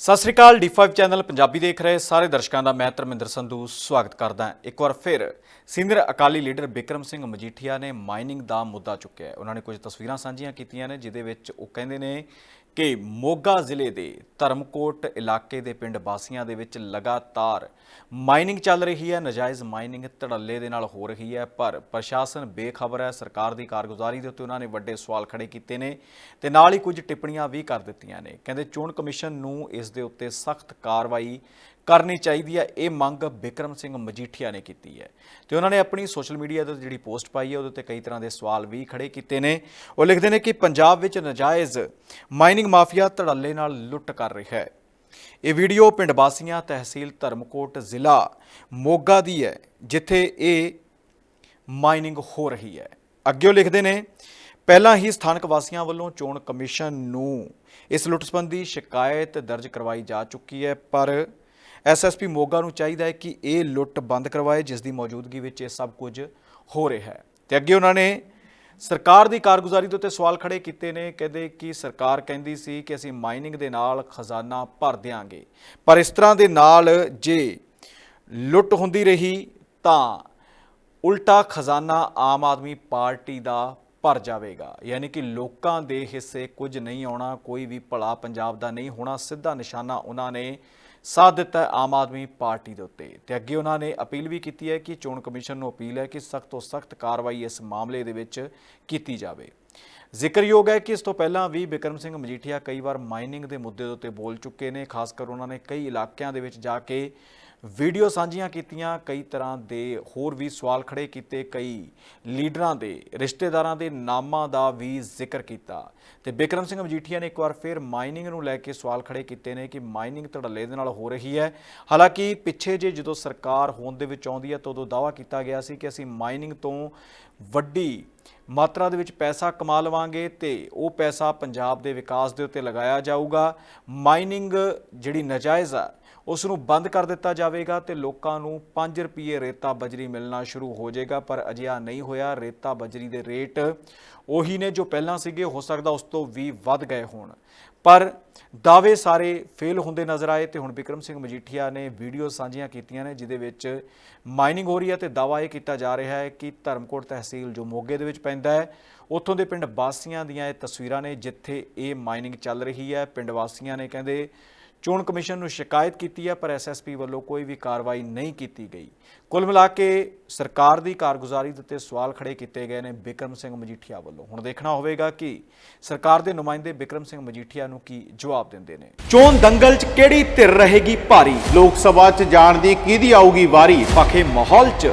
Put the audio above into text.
ਸਤਿ ਸ੍ਰੀ ਅਕਾਲ D5 channel Punjabi ਦੇਖ ਰਹੇ ਸਾਰੇ ਦਰਸ਼ਕਾਂ ਦਾ, ਮੈਂ ਧਰਮਿੰਦਰ ਸੰਧੂ ਸਵਾਗਤ ਕਰਦਾ ਇੱਕ ਵਾਰ ਫਿਰ ਸੀਨੀਅਰ ਅਕਾਲੀ ਲੀਡਰ ਬਿਕਰਮ ਸਿੰਘ ਮਜੀਠੀਆ ਨੇ ਮਾਈਨਿੰਗ ਦਾ ਮੁੱਦਾ ਚੁੱਕਿਆ ਹੈ। ਉਹਨਾਂ ਨੇ ਕੁਝ ਤਸਵੀਰਾਂ ਸਾਂਝੀਆਂ ਕੀਤੀਆਂ ਨੇ ਜਿਦੇ ਵਿੱਚ ਉਹ ਕਹਿੰਦੇ ਨੇ ਕਿ ਮੋਗਾ ਜ਼ਿਲ੍ਹੇ ਦੇ ਧਰਮਕੋਟ ਇਲਾਕੇ ਦੇ ਪਿੰਡ ਵਾਸੀਆਂ ਦੇ ਵਿੱਚ ਲਗਾਤਾਰ ਮਾਈਨਿੰਗ ਚੱਲ ਰਹੀ ਹੈ, ਨਜਾਇਜ਼ ਮਾਈਨਿੰਗ ਧੜੱਲੇ ਦੇ ਨਾਲ ਹੋ ਰਹੀ ਹੈ, ਪਰ ਪ੍ਰਸ਼ਾਸਨ ਬੇਖਬਰ ਹੈ, ਸਰਕਾਰ ਦੀ ਕਾਰਗੁਜ਼ਾਰੀ ਦੇ ਉੱਤੇ ਉਹਨਾਂ ਨੇ ਵੱਡੇ ਸਵਾਲ ਖੜੇ ਕੀਤੇ ਨੇ ਤੇ ਨਾਲ ਹੀ ਕੁਝ ਟਿੱਪਣੀਆਂ ਵੀ ਕਰ ਦਿੱਤੀਆਂ ਨੇ। ਕਹਿੰਦੇ ਚੋਣ ਕਮਿਸ਼ਨ ਨੂੰ ਇਸ ਦੇ ਉੱਤੇ ਸਖਤ ਕਾਰਵਾਈ ਕਰਨੀ ਚਾਹੀਦੀ ਹੈ, ਇਹ ਮੰਗ ਬਿਕਰਮ ਸਿੰਘ ਮਜੀਠੀਆ ਨੇ ਕੀਤੀ ਹੈ। ਤੇ ਉਹਨਾਂ ਨੇ ਆਪਣੀ ਸੋਸ਼ਲ ਮੀਡੀਆ ਤੇ ਜਿਹੜੀ ਪੋਸਟ ਪਾਈ ਹੈ, ਉਹਦੇ ਉੱਤੇ ਕਈ ਤਰ੍ਹਾਂ ਦੇ ਸਵਾਲ ਵੀ ਖੜੇ ਕੀਤੇ ਨੇ। ਉਹ ਲਿਖਦੇ ਨੇ ਕਿ ਪੰਜਾਬ ਵਿੱਚ ਨਜਾਇਜ਼ ਮਾਈਨਿੰਗ ਮਾਫੀਆ ਧੜੱਲੇ ਨਾਲ ਲੁੱਟ ਕਰ ਰਿਹਾ ਹੈ। ਇਹ ਵੀਡੀਓ ਪਿੰਡ ਬਾਸੀਆਂ ਤਹਿਸੀਲ ਧਰਮਕੋਟ, ਜ਼ਿਲ੍ਹਾ ਮੋਗਾ ਦੀ ਹੈ, ਜਿੱਥੇ ਇਹ ਮਾਈਨਿੰਗ ਹੋ ਰਹੀ ਹੈ। ਅੱਗੇ ਉਹ ਲਿਖਦੇ ਨੇ, ਪਹਿਲਾਂ ਹੀ ਸਥਾਨਕ ਵਾਸੀਆਂ ਵੱਲੋਂ ਚੋਣ ਕਮਿਸ਼ਨ ਨੂੰ ਇਸ ਲੁੱਟ ਸੰਬੰਧੀ ਸ਼ਿਕਾਇਤ ਦਰਜ ਕਰਵਾਈ ਜਾ ਚੁੱਕੀ ਹੈ, ਪਰ ਐਸਐਸਪੀ ਮੋਗਾ ਨੂੰ ਚਾਹੀਦਾ ਹੈ ਕਿ ਇਹ ਲੁੱਟ ਬੰਦ ਕਰਵਾਏ, ਜਿਸ ਦੀ ਮੌਜੂਦਗੀ ਵਿੱਚ ਇਹ ਸਭ ਕੁਝ ਹੋ ਰਿਹਾ ਹੈ। ਤੇ ਅੱਗੇ ਉਹਨਾਂ ਨੇ ਸਰਕਾਰ ਦੀ ਕਾਰਗੁਜ਼ਾਰੀ ਦੇ ਉੱਤੇ ਸਵਾਲ ਖੜੇ ਕੀਤੇ ਨੇ, ਕਹਿੰਦੇ ਕਿ ਸਰਕਾਰ ਕਹਿੰਦੀ ਸੀ ਕਿ ਅਸੀਂ ਮਾਈਨਿੰਗ ਦੇ ਨਾਲ ਖਜ਼ਾਨਾ ਭਰ ਦਿਆਂਗੇ। ਪਰ ਇਸ ਤਰ੍ਹਾਂ ਦੇ ਨਾਲ ਜੇ ਲੁੱਟ ਹੁੰਦੀ ਰਹੀ, ਤਾਂ ਉਲਟਾ ਖਜ਼ਾਨਾ ਆਮ ਆਦਮੀ ਪਾਰਟੀ ਦਾ ਭਰ ਜਾਵੇਗਾ। ਯਾਨੀ ਕਿ ਲੋਕਾਂ ਦੇ ਹਿੱਸੇ ਕੁਝ ਨਹੀਂ ਆਉਣਾ, ਕੋਈ ਵੀ ਭਲਾ ਪੰਜਾਬ ਦਾ ਨਹੀਂ ਹੋਣਾ, ਸਿੱਧਾ ਨਿਸ਼ਾਨਾ ਉਹਨਾਂ ਨੇ ਸਾਥ ਦਿੱਤਾ ਹੈ ਆਮ ਆਦਮੀ ਪਾਰਟੀ ਦੇ ਉੱਤੇ। ਤੇ ਅੱਗੇ ਉਹਨਾਂ ਨੇ ਅਪੀਲ ਵੀ ਕੀਤੀ ਹੈ ਕਿ ਚੋਣ ਕਮਿਸ਼ਨ ਨੂੰ ਅਪੀਲ ਹੈ ਕਿ ਸਖਤ ਤੋਂ ਸਖਤ ਕਾਰਵਾਈ ਇਸ ਮਾਮਲੇ ਦੇ ਵਿੱਚ ਕੀਤੀ ਜਾਵੇ। ਜ਼ਿਕਰਯੋਗ ਹੈ ਕਿ ਇਸ ਤੋਂ ਪਹਿਲਾਂ ਵੀ ਬਿਕਰਮ ਸਿੰਘ ਮਜੀਠੀਆ ਕਈ ਵਾਰ ਮਾਈਨਿੰਗ ਦੇ ਮੁੱਦੇ ਦੇ ਉੱਤੇ ਬੋਲ ਚੁੱਕੇ ਨੇ ਖਾਸ ਕਰ ਉਹਨਾਂ ਨੇ ਕਈ ਇਲਾਕਿਆਂ ਦੇ ਵਿੱਚ ਜਾ ਕੇ ਵੀਡੀਓ ਸਾਂਝੀਆਂ ਕੀਤੀਆਂ, ਕਈ ਤਰ੍ਹਾਂ ਦੇ ਹੋਰ ਵੀ ਸਵਾਲ ਖੜੇ ਕੀਤੇ, ਕਈ ਲੀਡਰਾਂ ਦੇ, ਰਿਸ਼ਤੇਦਾਰਾਂ ਦੇ ਨਾਮਾਂ ਦਾ ਵੀ ਜ਼ਿਕਰ ਕੀਤਾ। ਤੇ ਬਿਕਰਮ ਸਿੰਘ ਮਜੀਠੀਆ ਨੇ ਇੱਕ ਵਾਰ ਫਿਰ ਮਾਈਨਿੰਗ ਨੂੰ ਲੈ ਕੇ ਸਵਾਲ ਖੜੇ ਕੀਤੇ ਨੇ ਕਿ ਮਾਈਨਿੰਗ ਧੜੱਲੇ ਦੇ ਨਾਲ ਹੋ ਰਹੀ ਹੈ। ਹਾਲਾਂਕਿ ਪਿੱਛੇ ਜੇ ਜਦੋਂ ਸਰਕਾਰ ਹੋਂਦ ਦੇ ਵਿੱਚ ਆਉਂਦੀ ਹੈ ਤਾਂ ਉਦੋਂ ਦਾਵਾ ਕੀਤਾ ਗਿਆ ਸੀ ਕਿ ਅਸੀਂ ਮਾਈਨਿੰਗ ਤੋਂ ਵੱਡੀ ਮਾਤਰਾ ਦੇ ਵਿੱਚ ਪੈਸਾ ਕਮਾ ਲਵਾਂਗੇ ਤੇ ਉਹ ਪੈਸਾ ਪੰਜਾਬ ਦੇ ਵਿਕਾਸ ਦੇ ਉੱਤੇ ਲਗਾਇਆ ਜਾਊਗਾ। ਮਾਈਨਿੰਗ ਜਿਹੜੀ ਨਜਾਇਜ਼ ਆ ਉਸ ਨੂੰ ਬੰਦ ਕਰ ਦਿੱਤਾ ਜਾਵੇਗਾ ਤੇ ਲੋਕਾਂ ਨੂੰ 5 ਰੁਪਏ ਰੇਤਾ ਬਜਰੀ ਮਿਲਣਾ ਸ਼ੁਰੂ ਹੋ ਜਾਏਗਾ, ਪਰ ਅਜਿਹਾ ਨਹੀਂ ਹੋਇਆ। ਰੇਤਾ ਬਜਰੀ ਦੇ ਰੇਟ ਉਹੀ ਨੇ ਜੋ ਪਹਿਲਾਂ ਸੀਗੇ, ਹੋ ਸਕਦਾ ਉਸ ਤੋਂ ਵੀ ਵੱਧ ਗਏ ਹੋਣ। ਪਰ ਦਾਅਵੇ ਸਾਰੇ ਫੇਲ ਹੁੰਦੇ ਨਜ਼ਰ ਆਏ ਤੇ ਹੁਣ ਬਿਕਰਮ ਸਿੰਘ ਮਜੀਠੀਆ ਨੇ ਵੀਡੀਓ ਸਾਂਝੀਆਂ ਕੀਤੀਆਂ ਨੇ ਜਿਦੇ ਵਿੱਚ ਮਾਈਨਿੰਗ ਹੋ ਰਹੀ ਹੈ ਤੇ ਦਾਅਵਾ ਇਹ ਕੀਤਾ ਜਾ ਰਿਹਾ ਹੈ ਕਿ ਧਰਮਕੋਟ ਤਹਿਸੀਲ ਜੋ ਮੋਗੇ ਦੇ ਵਿੱਚ ਪੈਂਦਾ ਹੈ, ਉੱਥੋਂ ਦੇ ਪਿੰਡ ਵਾਸੀਆਂ ਦੀਆਂ ਇਹ ਤਸਵੀਰਾਂ ਨੇ, ਜਿੱਥੇ ਇਹ ਮਾਈਨਿੰਗ ਚੱਲ ਰਹੀ ਹੈ। ਪਿੰਡ ਵਾਸੀਆਂ ਨੇ ਕਹਿੰਦੇ ਚੋਣ ਕਮਿਸ਼ਨ ਨੂੰ ਸ਼ਿਕਾਇਤ ਕੀਤੀ ਹੈ, ਪਰ ਐਸਐਸਪੀ ਵੱਲੋਂ ਕੋਈ ਵੀ ਕਾਰਵਾਈ ਨਹੀਂ ਕੀਤੀ ਗਈ। ਕੁੱਲ ਮਿਲਾ ਕੇ ਸਰਕਾਰ ਦੀ ਕਾਰਗੁਜ਼ਾਰੀ ਦੇ ਉੱਤੇ ਸਵਾਲ ਖੜੇ ਕੀਤੇ ਗਏ ਨੇ ਬਿਕਰਮ ਸਿੰਘ ਮਜੀਠੀਆ ਵੱਲੋਂ। ਹੁਣ ਦੇਖਣਾ ਹੋਵੇਗਾ ਕਿ ਸਰਕਾਰ ਦੇ ਨੁਮਾਇੰਦੇ ਬਿਕਰਮ ਸਿੰਘ ਮਜੀਠੀਆ ਨੂੰ ਕੀ ਜਵਾਬ ਦਿੰਦੇ ਨੇ। ਚੋਣ ਦੰਗਲ 'ਚ ਕਿਹੜੀ ਧਿਰ ਰਹੇਗੀ ਭਾਰੀ? ਲੋਕ ਸਭਾ 'ਚ ਜਾਣ ਦੀ ਕਿਹਦੀ ਆਊਗੀ ਵਾਰੀ? ਪਖੇ ਮਾਹੌਲ 'ਚ